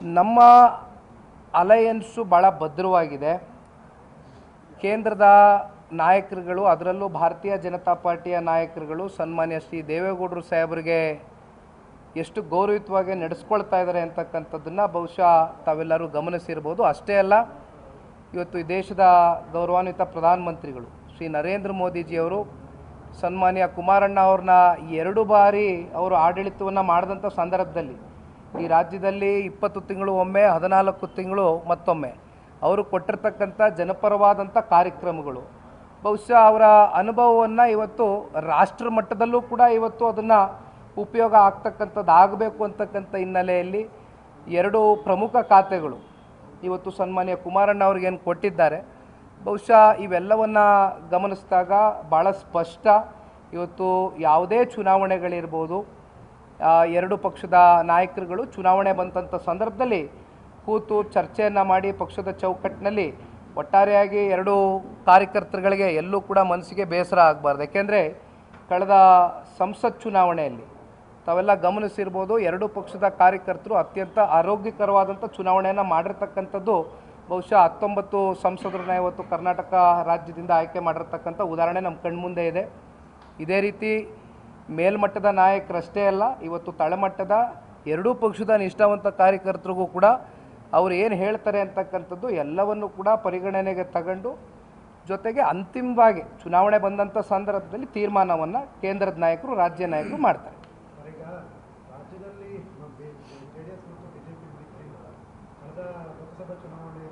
ನಮ್ಮ ಅಲಯನ್ಸು ಭಾಳ ಭದ್ರವಾಗಿದೆ. ಕೇಂದ್ರದ ನಾಯಕರುಗಳು, ಅದರಲ್ಲೂ ಭಾರತೀಯ ಜನತಾ ಪಾರ್ಟಿಯ ನಾಯಕರುಗಳು, ಸನ್ಮಾನ್ಯ ಶ್ರೀ ದೇವೇಗೌಡರು ಸಾಹೇಬರಿಗೆ ಎಷ್ಟು ಗೌರವಿತವಾಗಿ ನಡೆಸ್ಕೊಳ್ತಾ ಇದ್ದಾರೆ ಅಂತಕ್ಕಂಥದ್ದನ್ನು ಬಹುಶಃ ತಾವೆಲ್ಲರೂ ಗಮನಿಸಿರ್ಬೋದು. ಅಷ್ಟೇ ಅಲ್ಲ, ಇವತ್ತು ಈ ದೇಶದ ಗೌರವಾನ್ವಿತ ಪ್ರಧಾನಮಂತ್ರಿಗಳು ಶ್ರೀ ನರೇಂದ್ರ ಮೋದಿಜಿಯವರು, ಸನ್ಮಾನ್ಯ ಕುಮಾರಣ್ಣ ಅವ್ರನ್ನ ಎರಡು ಬಾರಿ ಅವರು ಆಡಳಿತವನ್ನು ಮಾಡಿದಂಥ ಸಂದರ್ಭದಲ್ಲಿ ಈ ರಾಜ್ಯದಲ್ಲಿ ಇಪ್ಪತ್ತು ತಿಂಗಳು ಒಮ್ಮೆ, ಹದಿನಾಲ್ಕು ತಿಂಗಳು ಮತ್ತೊಮ್ಮೆ. ಅವರು ಕೊಟ್ಟಿರ್ತಕ್ಕಂಥ ಜನಪರವಾದಂಥ ಕಾರ್ಯಕ್ರಮಗಳು. ಬಹುಶಃ ಅವರ ಅನುಭವವನ್ನು ಇವತ್ತು ರಾಷ್ಟ್ರ ಮಟ್ಟದಲ್ಲೂ ಕೂಡ ಇವತ್ತು ಅದನ್ನು ಉಪಯೋಗ ಆಗ್ತಕ್ಕಂಥದ್ದು ಆಗಬೇಕು ಅಂತಕ್ಕಂಥ ಹಿನ್ನೆಲೆಯಲ್ಲಿ ಎರಡು ಪ್ರಮುಖ ಖಾತೆಗಳು ಇವತ್ತು ಸನ್ಮಾನ್ಯ ಕುಮಾರಣ್ಣ ಅವ್ರಿಗೇನು ಕೊಟ್ಟಿದ್ದಾರೆ. ಬಹುಶಃ ಇವೆಲ್ಲವನ್ನು ಗಮನಿಸಿದಾಗ ಭಾಳ ಸ್ಪಷ್ಟ. ಇವತ್ತು ಯಾವುದೇ ಚುನಾವಣೆಗಳಿರ್ಬೋದು ಎರಡು ಪಕ್ಷದ ನಾಯಕರುಗಳು ಚುನಾವಣೆ ಬಂದಂಥ ಸಂದರ್ಭದಲ್ಲಿ ಕೂತು ಚರ್ಚೆಯನ್ನು ಮಾಡಿ ಪಕ್ಷದ ಚೌಕಟ್ಟಿನಲ್ಲಿ ಒಟ್ಟಾರೆಯಾಗಿ ಎರಡು ಕಾರ್ಯಕರ್ತರುಗಳಿಗೆ ಎಲ್ಲೂ ಕೂಡ ಮನಸ್ಸಿಗೆ ಬೇಸರ ಆಗಬಾರ್ದು. ಯಾಕೆಂದರೆ ಕಳೆದ ಸಂಸತ್ ಚುನಾವಣೆಯಲ್ಲಿ ತಾವೆಲ್ಲ ಗಮನಿಸಿರ್ಬೋದು ಎರಡು ಪಕ್ಷದ ಕಾರ್ಯಕರ್ತರು ಅತ್ಯಂತ ಆರೋಗ್ಯಕರವಾದಂಥ ಚುನಾವಣೆಯನ್ನು ಮಾಡಿರ್ತಕ್ಕಂಥದ್ದು ಬಹುಶಃ ಹತ್ತೊಂಬತ್ತು ಸಂಸದರನ್ನ ಇವತ್ತು ಕರ್ನಾಟಕ ರಾಜ್ಯದಿಂದ ಆಯ್ಕೆ ಮಾಡಿರ್ತಕ್ಕಂಥ ಉದಾಹರಣೆ ನಮ್ಮ ಕಣ್ಮುಂದೆ ಇದೆ. ಇದೇ ರೀತಿ ಮೇಲ್ಮಟ್ಟದ ನಾಯಕರಷ್ಟೇ ಅಲ್ಲ ಇವತ್ತು ತಳಮಟ್ಟದ ಎರಡೂ ಪಕ್ಷದ ನಿಷ್ಠಾವಂತ ಕಾರ್ಯಕರ್ತರಿಗೂ ಕೂಡ ಅವರು ಏನು ಹೇಳ್ತಾರೆ ಅಂತಕ್ಕಂಥದ್ದು ಎಲ್ಲವನ್ನು ಕೂಡ ಪರಿಗಣನೆಗೆ ತಗೊಂಡು ಜೊತೆಗೆ ಅಂತಿಮವಾಗಿ ಚುನಾವಣೆ ಬಂದಂಥ ಸಂದರ್ಭದಲ್ಲಿ ತೀರ್ಮಾನವನ್ನು ಕೇಂದ್ರದ ನಾಯಕರು ರಾಜ್ಯ ನಾಯಕರು ಮಾಡ್ತಾರೆ. ಸರ್, ರಾಜ್ಯದಲ್ಲಿ ಜೆ ಮತ್ತು ಬಿಜೆಪಿ ಮೈತ್ರಿಯಿಂದ ಕಳೆದ ಲೋಕಸಭಾ ಚುನಾವಣೆ